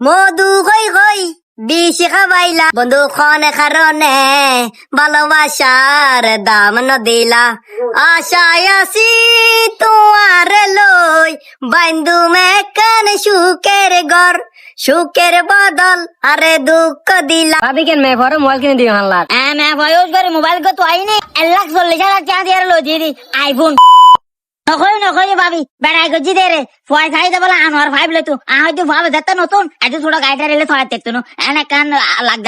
মধু হই হই বিশি খাবাইলা। বন্ধু খন খারনে ভালোবাসার দাম ন দিলা আশায় আসি তোমার লই বাইন্দু মেকান সুখের ঘর সুখের বদল আরে দুঃখ দিলা। ভাবি কেন মে ভরো মোবাইল কিনে দিও হাল্লা হ্যাঁ মে ভয় করে মোবাইল কত আইনি এক লাখ চল্লিশ হাজার চাঁদ লো দিদি আইফোন। নকই নকই ভাবি বেড়াই গজি দে রে ফয় খাই দে বলা আনোয়ার ফাইভ লে তু। আ হয়তো ভাবে যেতে নতুন। এত ছোট গাড়িটা রেলে থয়া দেখতো নো এনে কান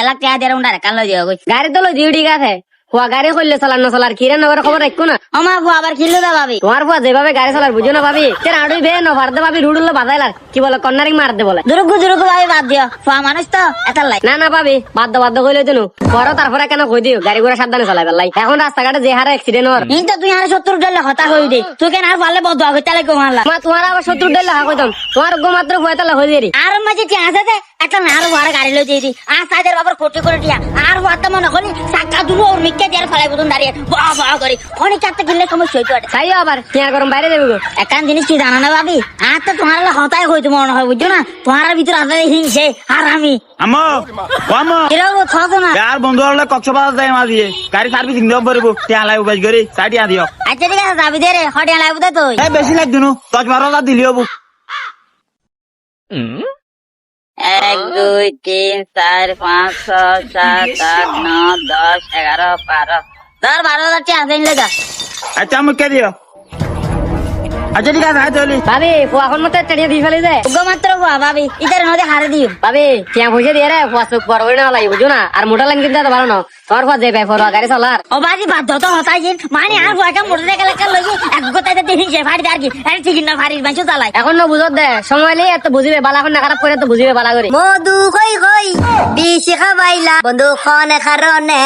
লাখ কে দে রে উন্ডারে কান লই কই গাড়ি তো লই দিউডি আছে ফুয়া গাড়ি করলে চালার না চালার কিরে নগর খবর রাখো না? আমা ফুয়া আবার কিলো দা ভাবি? তোমার ফুয়া যেভাবে গাড়ি চালার বুঝো না ভাবি? সে আড়ুই বে ন ভারতে ভাবি রুডুল্লো বাজাইলার কি বলে কন্যারিং মার দে বলে। দুরুকু দুরুকু ভাবি বাদ দিও। ফুয়া মানুষ তো এত লাই। না না ভাবি বাদ্য বাদ্য কইলে তো পরও তারপরে কেন কই দিও? গাড়ি ঘোড়া সাবধানে চালাই পেলাই এখন রাস্তাঘাটে যে হারে অ্যাক্সিডেন্ট হর কিন্তু তুই আর সত্তর ডলে হতা হই দে। তুই কেন আর পারলে বদ আগে তালে কো মারলা মা তোমার আবার শত্রু ডেল লাগা কইতাম। তোমার গো মাত্র ফুয়া তালা হই দেরি আর মাঝে কি আছে একটা নার ভাড়া গাড়ি লই দিয়ে দি আর সাইদের বাবার কোটি করে দিয়া আর ভাতা মনে করি সাক্কা দুলো ওর মিক্কে দিয়ে ফেলাই বুতুন দাঁড়িয়ে বাহ বাহ করে। অনেক চারটে কিনলে সমস্যা হইতো তাইও আবার কিয়া গরম বাইরে দেবে একান জিনিস কি জানো না ভাবি? আর তো তোমার হতাই হইতো মনে হয় বুঝছ না? তোমার ভিতরে আছে হিংসে আর আমি। আম্মু ও আম্মু। কীরকম ছশো না। ಯಾರ್ বন্ধু হলে কক্সবাজার যাই মা দিয়ে গাড়ি সার্ভিসিং দিব পারিব টিয়া লাই উপাস করে চাই দিও। আচ্ছা ঠিক আছে যাবি দে রে। হটিয়া লাগবে তো তুই। এ বেশি লাগ দিনু দশ বারো হাজার দিলি হবু এক দুই তিন চার পাঁচ ছয় সাত আট নয় দশ এগারো বারো। ধর বারো হাজার টাকা আছে লেগা আচ্ছা আমি কে দিও। আচ্ছা ঠিক আছে হাই চলি। ভাবি ফুয়া এখন মতো চাড়িয়ে দিয়ে ফেলে যায় উগ্র মাত্র ভাবি ইতার নদী হারে দিও। ভাবি কিয়া পয়সা দিয়ে রে ফুয়া চোখ বড় করে না লাগে বুঝো না। আর মোটা লাইন কিনতে ভালো না? তোমার ফুয়া যে পাই ফরওয়া গাড়ি চালার ও বাজি বাধ্য তো হতাই জিন মানে আর বুয়াটা মোটর সাইকেল একটা লই এক ফাড়ি আর কি আরে ঠিক না ফাড়ি বাঁচো চালাই এখন না বুঝত দে সময় নেই এত বুঝিবে বালা এখন না খারাপ করে তো বুঝিবে বালা করে মধু কই কই বিশি খাবাইলা। বন্ধু খনে কারণে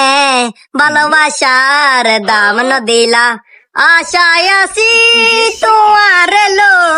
ভালোবাসার দাম ন দিলা আশায় আসি তোমার লই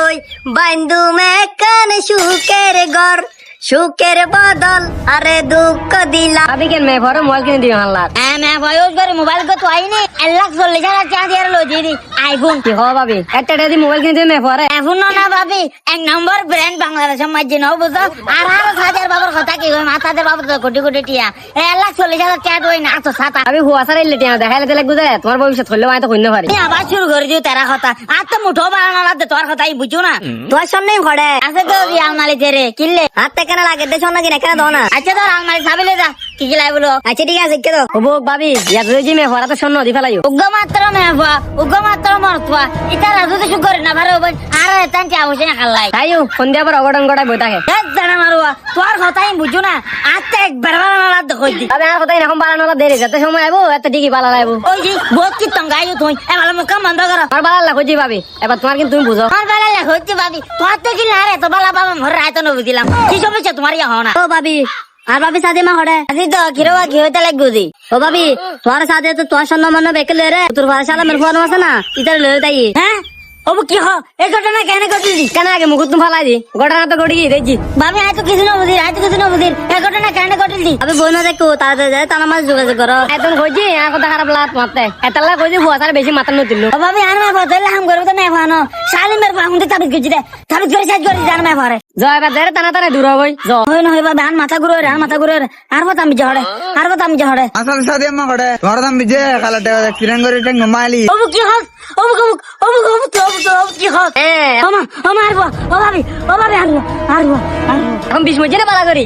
সুখের বদল আরে দুঃখ দিলা আমি কেন মেয়ে ভরো মোবাইল কিনে দিও হাল্লার? হ্যাঁ মেয়ে ভয় ইউজ করে মোবাইল কত আইনি। এক লাখ যারা চা চাঁদ ইয়ার লো দিদি আইফোন কি হবে ভাবি একটা যদি মোবাইল কিনে দিও মেয়ে ভরে। এখন না না ভাবি। এক নম্বর ব্র্যান্ড বাংলাদেশের মাঝে নাও বুঝো আর আর হাজার বাবার কথা কি কই মাথা হাজার বাবার তো কোটি কোটি টিয়া। এক লাখ চল্লিশ হাজার চাঁদ ওই না তো সাতা আমি হুয়া সারাই লেটে দেখাইলে দিলে গুজে তোমার ভবিষ্যৎ হইলে আমি তো হইতে পারি। আবার শুরু করে দিও তারা কথা। আর তো মুঠো বাড়ানো তোর কথাই বুঝো না। তোর সামনেই ঘরে আছে তো রিয়াল মালিক রে কিনলে? হাত থেকে লাগে দেশ না কিনা কেন দাও না? আচ্ছা তোর আলমারি সাবিলে যা। কি কি লাই আচ্ছা ঠিক আছে কে তো হবুক ভাবি ইয়া যদি মে ফরা তো শূন্য দি ফেলাইও। উগ্র মাত্র মেহবা উগ্র মাত্র মরতুয়া। ইতা রাজু তো শুকর না ভালো বল আর এতান চা বসে না খাল্লাই তাইও সন্ধ্যা পর অঘটন গটাই বই থাকে। এক জানা মারুয়া তোর কথাই বুঝো না। আত্মা একবার বার না লাদ কই দি। তবে আর কথাই এখন বালা নলা দেরি। যাতে সময় আইবো এত ঠিকই বালা লাইবো ওই যে বহুত কি তঙ্গাই তুই। এ ভালো মুখ বন্ধ কর। আমার বালা লাগ হইছি ভাবি। এবার তোমার কিন্তু তুমি বুঝো। আমার বেলা লেখ হচ্ছে ভাবি। তোমার তো কি লারে তো বালা বাবা মর রায় তো নবি দিলাম। কি সমস্যা? তোমার ইয়া হও না ও ভাবি আর ভাবি সাথে মা হড়ে আজি তো কিরবা কি হইতে লাগবে দি ও ভাবি তোমার সাথে তো তোমার সন্ধ্যা মনে বেকে লে রে। তোর ভাষা সালা মেরে ফোন আছে না? ইতার লয়ে তাই হ্যাঁ? ও কি হ? এই ঘটনা কেন ঘটলি? কেন আগে মুকুট তুমি ফালাই দি। ঘটনা তো ঘটি দেখছি ভাবি আয় তো কিছু না বুঝি আয় তো কিছু না বুঝি। এই ঘটনা কেন ঘটলি? আবে বই না দেখো তাড়াতাড়ি যায় তার আমার যোগাযোগ করো। এখন কইছি আর কথা খারাপ লাগ মারতে এতালা কইছি ভুয়া সারা বেশি মাথা নতুন ও ভাবি আর মে বদলে হাম করব তো মে ভানো শালি মের ভাঙুন তো তাবিজ গজি দে তাবিজ করে সাজ করে জান ভরে জয় এবার দেরে টানা টানা দূর হবই জ হয় না হয় ভাবি মাথা ঘুরে আর মাথা ঘুরে আর বত আমি জহড়ে আর বত আমি জহড়ে আসল সাথে আম্মা করে ঘর দাম বিজে খালা টেবা এক্সিডেন্ট করে টেং ঘুমাইলি। ও কি হস অমুক অমুক ও ও কি হস ও মা ও মা আর ও ভাবি ও ভাবি আর আর আর এখন বিশ মজিরে পালা করি।